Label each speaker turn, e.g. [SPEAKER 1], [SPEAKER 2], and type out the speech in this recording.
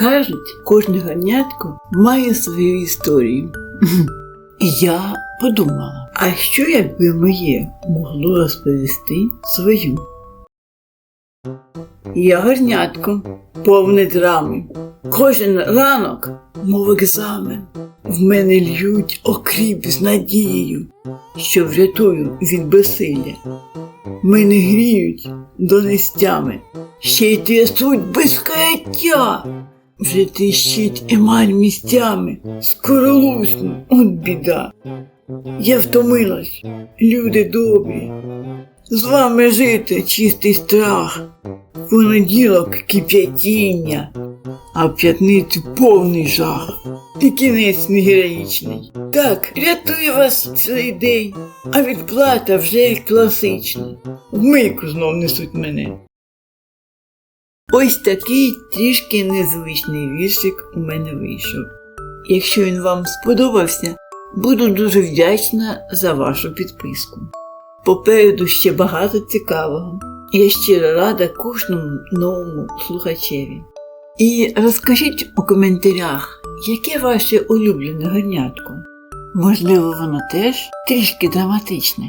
[SPEAKER 1] Кажуть, кожне ганятко має свою історію. І я подумала, а що якби моє могло розповісти свою? Я горнятко, повне драми. Кожен ранок, мов екзамен, в мене льють окріп з надією, що врятую від безсилля. Мене гріють донестями, ще й трясуть без каяття. Вже тріщить емаль місцями, скоро лусну, от біда. Я втомилась, люди добрі. З вами жити чистий страх, понеділок кип'ятіння, а в п'ятницю повний жах. І кінець не героїчний. Так, рятую вас цілий день, а відплата вже класична. В мийку знов несуть мене. Ось такий трішки незвичний віршик у мене вийшов. Якщо він вам сподобався, буду дуже вдячна за вашу підписку. Попереду ще багато цікавого. Я щиро рада кожному новому слухачеві. І розкажіть у коментарях, яке ваше улюблене горнятко? Можливо, воно теж трішки драматичне.